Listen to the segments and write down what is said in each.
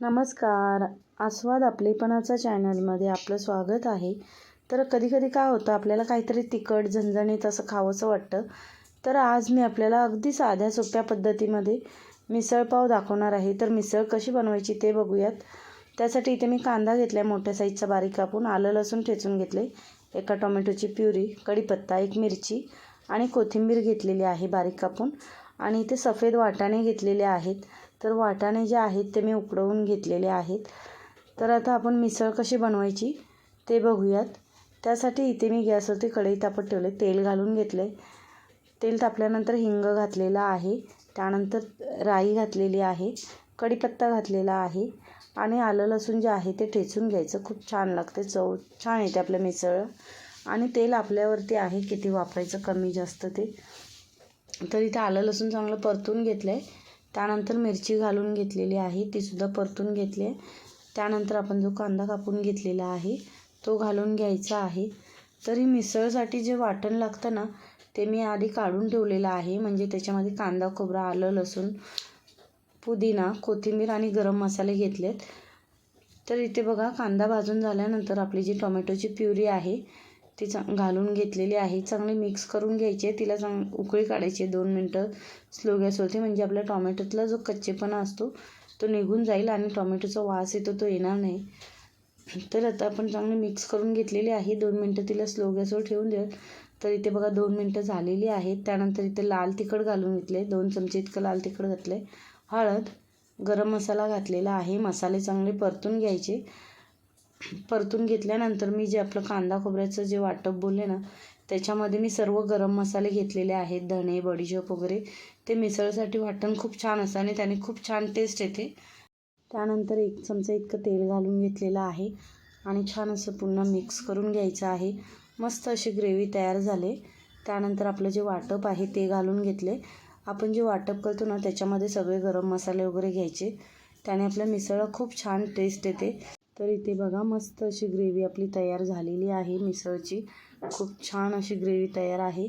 नमस्कार. आस्वाद आपलेपणाचा चॅनलमध्ये आपलं स्वागत आहे. तर कधी कधी काय होतं आपल्याला काहीतरी तिखट झणझणीत असं खावंसं वाटतं. तर आज मी आपल्याला अगदी साध्या सोप्या पद्धतीमध्ये मिसळपाव दाखवणार आहे. तर मिसळ कशी बनवायची ते बघूयात. त्यासाठी इथे मी कांदा घेतला आहे मोठ्या साईजचा बारीक कापून. आलं लसूण ठेचून घेतले. एका टोमॅटोची प्युरी कढीपत्ता एक मिरची आणि कोथिंबीर घेतलेली आहे बारीक कापून. आणि इथे सफेद वाटाणे घेतलेले आहेत. तर वाटाणे जे आहेत ते मी उकडवून घेतलेले आहेत. तर आता आपण मिसळ कशी बनवायची ते बघूयात. त्यासाठी इथे मी गॅसवरती कढई तापत ठेवले. तेल घालून घेतले. तेल तापल्यानंतर हिंग घातलेला आहे. त्यानंतर राई घातलेली आहे. कढीपत्ता घातलेला आहे. आणि आलं लसूण जे आहे ते ठेचून घ्यायचं. खूप छान लागते. चव छान येते आपलं मिसळ. आणि तेल आपल्यावरती आहे. किती वापरायचं कमी जास्त ते. तर इथे आलं लसूण चांगलं परतून घेतलं आहे त्यानंतर मिरची घालून घेतलेली आहे तीसुद्धा परतून घेतली आहे. त्यानंतर आपण जो कांदा कापून घेतलेला आहे तो घालून घ्यायचा आहे. तरी मिसळसाठी जे वाटण लागतं ना ते मी आधी काढून ठेवलेलं आहे. म्हणजे त्याच्यामध्ये कांदा खोबरा आलं लसूण पुदिना कोथिंबीर आणि गरम मसाले घेतलेत. तर इथे बघा कांदा भाजून झाल्यानंतर आपली जी टोमॅटोची प्युरी आहे ती चांग घालून घेतलेली आहे. चांगली मिक्स करून घ्यायची. आहे तिला चांग उकळी काढायची आहे. दोन मिनटं स्लो गॅसवरती म्हणजे आपल्या टॉमॅटोतला जो कच्चेपणा असतो तो निघून जाईल आणि टॉमॅटोचा वास येतो तो येणार नाही. तर आता आपण चांगली मिक्स करून घेतलेली आहे. दोन मिनटं तिला स्लो गॅसवर ठेवून देऊ तर इथे बघा दोन मिनटं झालेली आहेत. त्यानंतर इथे लाल तिखट घालून घेतले दोन चमचे इतकं लाल तिखट घातले हळद गरम मसाला घातलेला आहे. मसाले चांगले परतून घ्यायचे. परतून घेतल्यानंतर मी जे आपलं कांदा खोबऱ्याचं जे वाटप बोलले ना त्याच्यामध्ये मी सर्व गरम मसाले घेतलेले आहेत धणे बडीशोप वगैरे. ते मिसळसाठी वाटण खूप छान असतं आणि त्याने खूप छान टेस्ट येते. त्यानंतर एक चमचा इतकं तेल घालून घेतलेलं आहे आणि छान असं पुन्हा मिक्स करून घ्यायचं आहे. मस्त अशी ग्रेव्ही तयार झाले. त्यानंतर आपलं जे वाटप आहे ते घालून घेतले. आपण जे वाटप करतो ना त्याच्यामध्ये सगळे गरम मसाले वगैरे घ्यायचे. त्याने आपल्या मिसळला खूप छान टेस्ट येते. तर इथे बघा मस्त अशी ग्रेव्ही आपली तयार झालेली आहे मिसळची. खूप छान अशी ग्रेव्ही तयार आहे.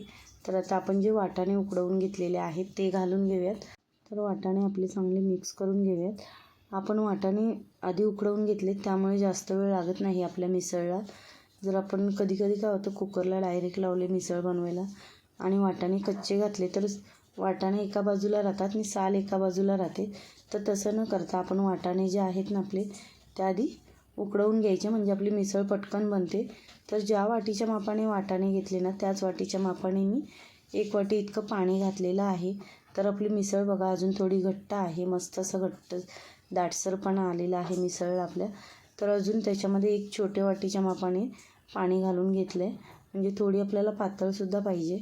तर आता आपण जे वाटाणे उकडवून घेतलेले आहेत ते घालून घेऊयात. तर वाटाणे आपले चांगले मिक्स करून घेऊयात. आपण वाटाणे आधी उकडवून घेतले त्यामुळे जास्त वेळ लागत नाही आपल्या मिसळला. जर आपण कधी कधी काय होतं कुकरला डायरेक्ट लावले मिसळ बनवायला आणि वाटाणे कच्चे घातले तर वाटाणे एका बाजूला राहतात आणि साल एका बाजूला राहते. तर तसं न करता आपण वाटाणे जे आहेत ना आपले त्या आधी उकडवून घ्यायचे म्हणजे आपली मिसळ पटकन बनते. तर ज्या वाटीच्या मापाने वाटाणे घेतले ना त्याच वाटीच्या मापाने मी एक वाटी इतकं पाणी घातलेलं आहे. तर आपली मिसळ बघा अजून थोडी घट्ट आहे. मस्त असं घट्ट दाटसरपणा आलेला आहे मिसळ आपल्या. तर अजून त्याच्यामध्ये एक छोट्या वाटीच्या मापाने पाणी घालून घेतलं आहे म्हणजे थोडी आपल्याला पातळसुद्धा पाहिजे.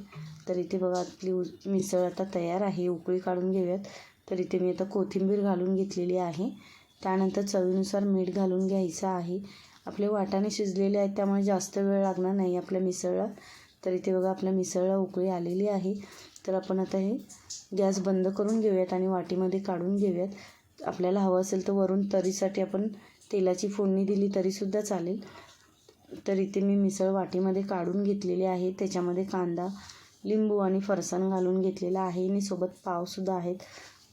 तर इथे बघा आपली मिसळ आता तयार आहे. उकळी काढून घेऊयात. तर इथे मी आता कोथिंबीर घालून घेतलेली आहे. त्यानंतर चवीनुसार मीठ घालून घ्यायचं आहे. आपले वाटाणे शिजलेले आहेत त्यामुळे जास्त वेळ लागणार नाही आपल्या मिसळला. तर इथे बघा आपल्या मिसळला उकळी आलेली आहे. तर आपण आता हे गॅस बंद करून घेऊयात आणि वाटीमध्ये काढून घेऊयात. आपल्याला हवं असेल तर वरून तरीसाठी आपण तेलाची फोडणी दिली तरीसुद्धा चालेल. तर इथे मी मिसळ वाटीमध्ये काढून घेतलेली आहे. त्याच्यामध्ये कांदा लिंबू आणि फरसाण घालून घेतलेला आहे. आणि सोबत पावसुद्धा आहेत.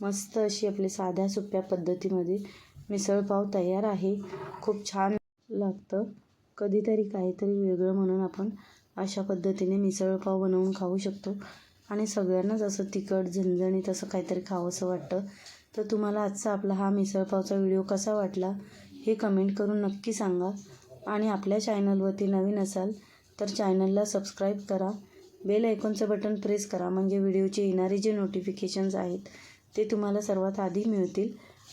मस्त अशी आपली साध्या सोप्या पद्धतीमध्ये मिसळपाव तयार आहे. खूप छान लागतं. कधीतरी काहीतरी वेगळं म्हणून आपण अशा पद्धतीने मिसळपाव बनवून खाऊ शकतो. आणि सगळ्यांनाच असं तिखट झणझणीत असं काहीतरी खावंसं वाटतं. तर तुम्हाला आजचा आपला हा मिसळपावचा व्हिडिओ कसा वाटला हे कमेंट करून नक्की सांगा. आणि आपल्या चॅनलवरती नवीन असाल तर चॅनलला सबस्क्राईब करा. बेल आयकॉनचं बटन प्रेस करा. म्हणजे व्हिडिओचे येणारे जे नोटिफिकेशन्स आहेत ते तुम्हाला सर्वात आधी मिळतील.